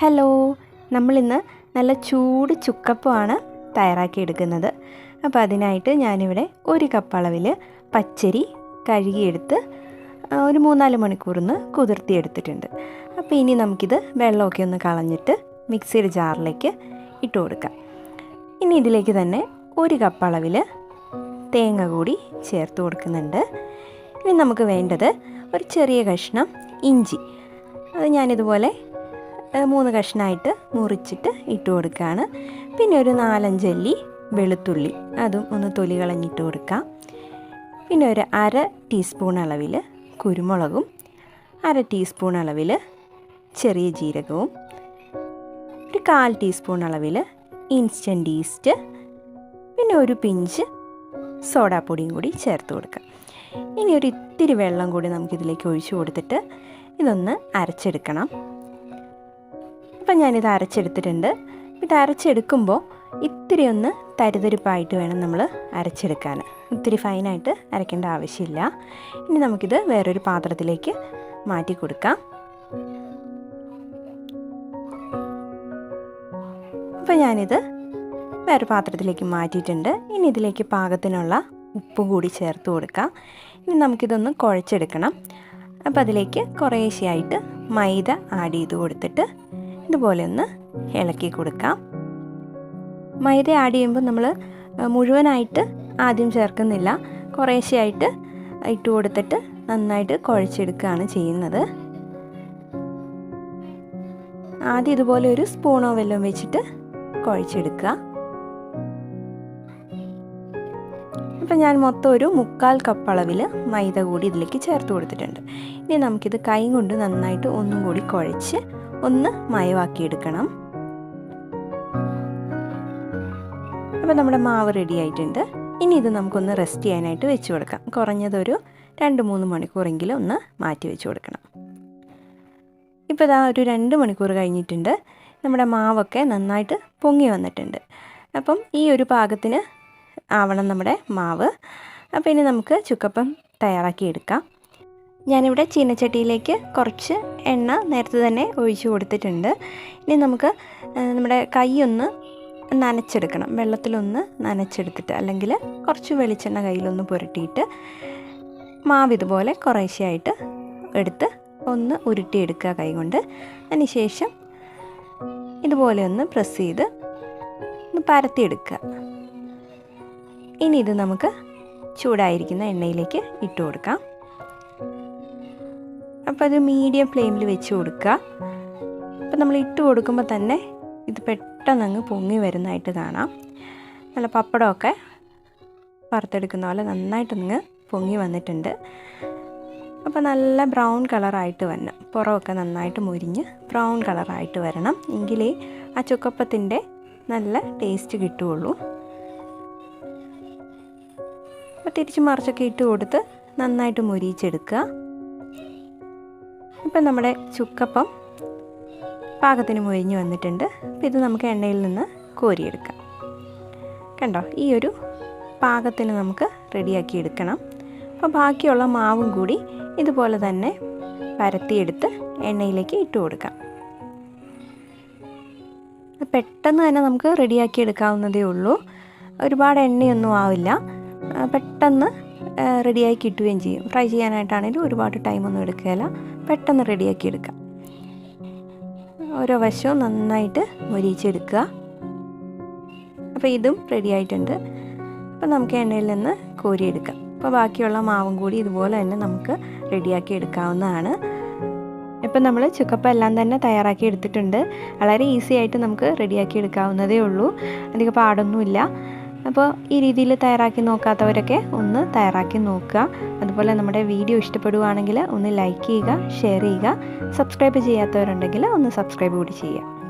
Hello നമ്മളിന്ന് നല്ല ചൂട് ചുക്കപ്പമാണ് തയ്യാറാക്കിയെടുക്കുന്നത്. അപ്പോൾ അതിനായിട്ട് ഞാനിവിടെ ഒരു കപ്പ് അളവിൽ പച്ചരി കഴുകിയെടുത്ത് ഒരു മൂന്നാൽ മണിക്കൂറിന്ന് കുതിർത്തിയെടുത്തിട്ടുണ്ട്. അപ്പോൾ ഇനി നമുക്കിത് വെള്ളമൊക്കെ ഒന്ന് കളഞ്ഞിട്ട് മിക്സിയുടെ ജാറിലേക്ക് ഇട്ട് കൊടുക്കാം. ഇനി ഇതിലേക്ക് തന്നെ ഒരു കപ്പ് അളവിൽ തേങ്ങ കൂടി ചേർത്ത് കൊടുക്കുന്നുണ്ട്. ഇനി നമുക്ക് വേണ്ടത് ഒരു ചെറിയ കഷ്ണം ഇഞ്ചി. അത് ഞാനിതുപോലെ മൂന്ന് കഷ്ണമായിട്ട് മുറിച്ചിട്ട് ഇട്ട് കൊടുക്കുകയാണ് പിന്നെ ഒരു നാലഞ്ചല്ലി വെളുത്തുള്ളി അതും ഒന്ന് തൊലി കളഞ്ഞിട്ട് കൊടുക്കാം. പിന്നെ ഒരു അര ടീസ്പൂൺ അളവിൽ കുരുമുളകും അര ടീസ്പൂൺ അളവിൽ ചെറിയ ജീരകവും ഒരു കാൽ ടീസ്പൂൺ അളവിൽ ഇൻസ്റ്റന്റ് ഈസ്റ്റ് പിന്നെ ഒരു പിഞ്ച് സോഡാപ്പൊടിയും കൂടി ചേർത്ത് കൊടുക്കാം. ഇനി ഒരു ഇത്തിരി വെള്ളം കൂടി നമുക്കിതിലേക്ക് ഒഴിച്ചു കൊടുത്തിട്ട് ഇതൊന്ന് അരച്ചെടുക്കണം. അപ്പം ഞാനിത് അരച്ചെടുത്തിട്ടുണ്ട്. ഇത് അരച്ചെടുക്കുമ്പോൾ ഇത്തിരി ഒന്ന് തരിതരിപ്പായിട്ട് വേണം നമ്മൾ അരച്ചെടുക്കാൻ. ഇത്തിരി ഫൈനായിട്ട് അരയ്ക്കേണ്ട ആവശ്യമില്ല. ഇനി നമുക്കിത് വേറൊരു പാത്രത്തിലേക്ക് മാറ്റി കൊടുക്കാം. അപ്പോൾ ഞാനിത് വേറെ പാത്രത്തിലേക്ക് മാറ്റിയിട്ടുണ്ട്. ഇനി ഇതിലേക്ക് പാകത്തിനുള്ള ഉപ്പ് കൂടി ചേർത്ത് കൊടുക്കാം. ഇനി നമുക്കിതൊന്ന് കുഴച്ചെടുക്കണം. അപ്പോൾ അതിലേക്ക് കുറേശ്ശെയായിട്ട് മൈദ ആഡ് ചെയ്ത് കൊടുത്തിട്ട് ഇതുപോലെ ഒന്ന് ഇളക്കി കൊടുക്കാം. മൈദ ആഡ് ചെയ്യുമ്പോൾ നമ്മൾ മുഴുവനായിട്ട് ആദ്യം ചേർക്കുന്നില്ല. കുറേശ്ശെയായിട്ട് ഇട്ട് കൊടുത്തിട്ട് നന്നായിട്ട് കുഴച്ചെടുക്കുകയാണ് ചെയ്യുന്നത്. ആദ്യം ഇതുപോലെ ഒരു സ്പൂണോ വെല്ലം വെച്ചിട്ട് കുഴച്ചെടുക്കുക. അപ്പം ഞാൻ മൊത്തം ഒരു മുക്കാൽ കപ്പ് അളവിൽ മൈദ കൂടി ഇതിലേക്ക് ചേർത്ത് കൊടുത്തിട്ടുണ്ട്. ഇനി നമുക്കിത് കൈ കൊണ്ട് നന്നായിട്ട് ഒന്നും കൂടി കുഴച്ച് ഒന്ന് മയവാക്കിയെടുക്കണം. അപ്പോൾ നമ്മുടെ മാവ് റെഡി ആയിട്ടുണ്ട്. ഇനി ഇത് നമുക്കൊന്ന് റെസ്റ്റ് ചെയ്യാനായിട്ട് വെച്ച് കൊടുക്കാം. കുറഞ്ഞതൊരു രണ്ട് മൂന്ന് മണിക്കൂറെങ്കിലും ഒന്ന് മാറ്റി വെച്ച് കൊടുക്കണം. ഇപ്പോൾ ഇതാ ഒരു രണ്ട് മണിക്കൂർ കഴിഞ്ഞിട്ടുണ്ട്. നമ്മുടെ മാവൊക്കെ നന്നായിട്ട് പൊങ്ങി വന്നിട്ടുണ്ട്. അപ്പം ഈ ഒരു പാകത്തിന് ആവണം നമ്മുടെ മാവ്. അപ്പോൾ ഇനി നമുക്ക് ചുക്കപ്പം തയ്യാറാക്കി എടുക്കാം ഞാനിവിടെ ചീനച്ചട്ടിയിലേക്ക് കുറച്ച് എണ്ണ നേരത്തെ തന്നെ ഒഴിച്ചു കൊടുത്തിട്ടുണ്ട്. ഇനി നമുക്ക് നമ്മുടെ കൈ ഒന്ന് നനച്ചെടുക്കണം. വെള്ളത്തിലൊന്ന് നനച്ചെടുത്തിട്ട് അല്ലെങ്കിൽ കുറച്ച് വെളിച്ചെണ്ണ കയ്യിലൊന്ന് പുരട്ടിയിട്ട് മാവ് ഇതുപോലെ കുറേശ്ശെയായിട്ട് എടുത്ത് ഒന്ന് ഉരുട്ടിയെടുക്കുക കൈ കൊണ്ട്. അതിനുശേഷം ഇതുപോലെ ഒന്ന് പ്രസ് ചെയ്ത് ഒന്ന് പരത്തിയെടുക്കുക. ഇനി ഇത് നമുക്ക് ചൂടായിരിക്കുന്ന എണ്ണയിലേക്ക് ഇട്ട് കൊടുക്കാം. അപ്പോൾ അത് മീഡിയം ഫ്ലെയിമിൽ വെച്ച് കൊടുക്കുക. അപ്പോൾ നമ്മൾ ഇട്ട് കൊടുക്കുമ്പോൾ തന്നെ ഇത് പെട്ടെന്ന് അങ്ങ് പൊങ്ങി വരുന്നതായിട്ട് കാണാം. നല്ല പപ്പടമൊക്കെ വറുത്തെടുക്കുന്ന പോലെ നന്നായിട്ടൊന്ന് പൊങ്ങി വന്നിട്ടുണ്ട്. അപ്പോൾ നല്ല ബ്രൗൺ കളറായിട്ട് വരണം. പുറമൊക്കെ നന്നായിട്ട് മുരിഞ്ഞ് ബ്രൗൺ കളറായിട്ട് വരണം. എങ്കിലേ ആ ചുക്കപ്പത്തിന്റെ നല്ല ടേസ്റ്റ് കിട്ടുകയുള്ളൂ. അപ്പോൾ തിരിച്ച് മറിച്ചൊക്കെ ഇട്ട് കൊടുത്ത് നന്നായിട്ട് മുരിയിച്ചെടുക്കുക. ഇപ്പം നമ്മുടെ ചുക്കപ്പം പാകത്തിന് മുരിഞ്ഞ് വന്നിട്ടുണ്ട്. അപ്പോൾ ഇത് നമുക്ക് എണ്ണയിൽ നിന്ന് കോരിയെടുക്കാം. കണ്ടോ? ഈ ഒരു പാകത്തിന് നമുക്ക് റെഡിയാക്കി എടുക്കണം. അപ്പോൾ ബാക്കിയുള്ള മാവും കൂടി ഇതുപോലെ തന്നെ പരത്തിയെടുത്ത് എണ്ണയിലേക്ക് ഇട്ട് കൊടുക്കാം. പെട്ടെന്ന് തന്നെ നമുക്ക് റെഡിയാക്കി എടുക്കാവുന്നതേ ഉള്ളൂ. ഒരുപാട് എണ്ണയൊന്നും ആവില്ല. പെട്ടെന്ന് റെഡിയായി കിട്ടുകയും ചെയ്യും. ഫ്രൈ ചെയ്യാനായിട്ടാണെങ്കിലും ഒരുപാട് ടൈമൊന്നും എടുക്കുകയില്ല. പെട്ടെന്ന് റെഡിയാക്കി എടുക്കാം ഓരോ വശവും നന്നായിട്ട് മൊരിയിച്ചെടുക്കുക. അപ്പോൾ ഇതും റെഡി ആയിട്ടുണ്ട്. അപ്പോൾ നമുക്ക് എണ്ണയിൽ നിന്ന് കോരിയെടുക്കാം. അപ്പോൾ ബാക്കിയുള്ള മാവും കൂടി ഇതുപോലെ തന്നെ നമുക്ക് റെഡിയാക്കി എടുക്കാവുന്നതാണ്. ഇപ്പം നമ്മൾ ചുക്കപ്പം എല്ലാം തന്നെ തയ്യാറാക്കി എടുത്തിട്ടുണ്ട്. വളരെ ഈസി ആയിട്ട് നമുക്ക് റെഡിയാക്കി എടുക്കാവുന്നതേ ഉള്ളൂ. അധികം പാടൊന്നുമില്ല. അപ്പോൾ ഈ രീതിയിൽ തയ്യാറാക്കി നോക്കാത്തവരൊക്കെ ഒന്ന് തയ്യാറാക്കി നോക്കുക. അതുപോലെ നമ്മുടെ വീഡിയോ ഇഷ്ടപ്പെടുകയാണെങ്കിൽ ഒന്ന് ലൈക്ക് ചെയ്യുക ഷെയർ ചെയ്യുക സബ്സ്ക്രൈബ് ചെയ്യാത്തവരുണ്ടെങ്കിൽ ഒന്ന് സബ്സ്ക്രൈബ് കൂടി ചെയ്യുക.